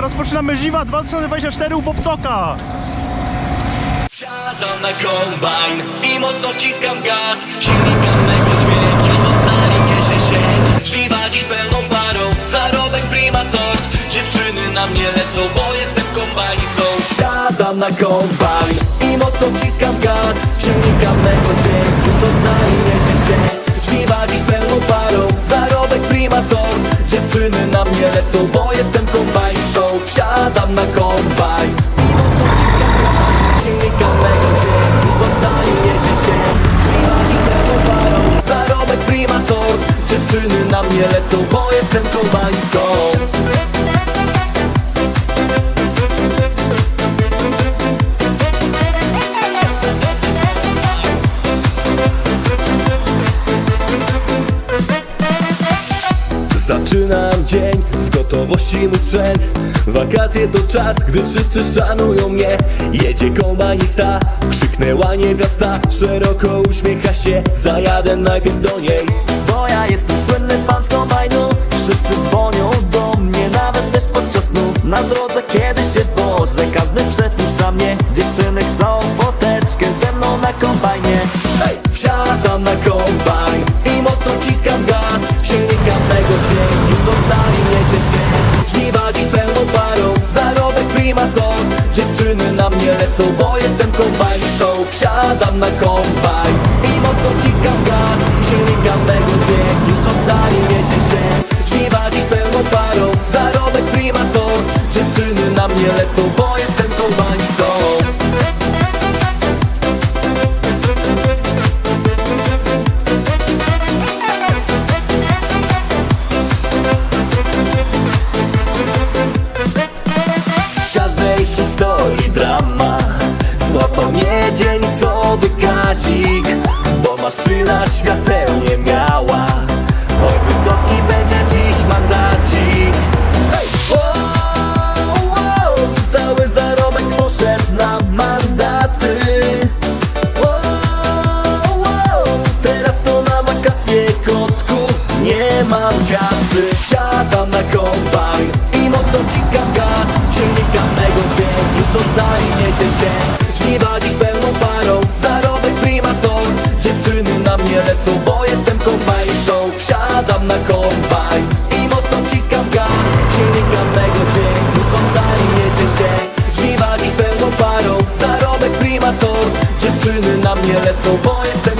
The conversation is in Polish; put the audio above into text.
rozpoczynamy Żiwa 2024 u Popcoka. Wsiadam na kombajn i mocno wciskam gaz. Silnika mego dźwięk już oddali niesie się. Żliwa dziś pełną parą, zarobek prima sort. Dziewczyny na mnie lecą, bo jestem kombajnistą. Wsiadam na kombajn i mocno wciskam gaz. Silnika mego dźwięk już oddali niesie się. Żliwa dziś pełną parą, zarobek prima sort. Dziewczyny na mnie lecą, bo jestem Zaczynam dzień, w gotowości mój sprzęt Wakacje to czas, gdy wszyscy szanują mnie. Jedzie kombajnista, krzyknęła niewiasta. Szeroko uśmiecha się, zajadę najpierw do niej. Bo ja jestem słynny na mnie lecą, bo jestem kombajnistą Wsiadam na kombajn i mocno wciskam gaz. Silnika mego dźwięk już oddali niesie się Żliwa dziś pełną parą, zarobek prima sort Dziewczyny na mnie lecą, co wykazik Bo maszyna świateł nie miała. Oj wysoki będzie dziś mandacik. Wow, wow, Cały zarobek poszedł na mandaty. Wow, wow, Teraz to na wakacje kotku Nie mam kasy Dziewczyny na mnie lecą Bo jestem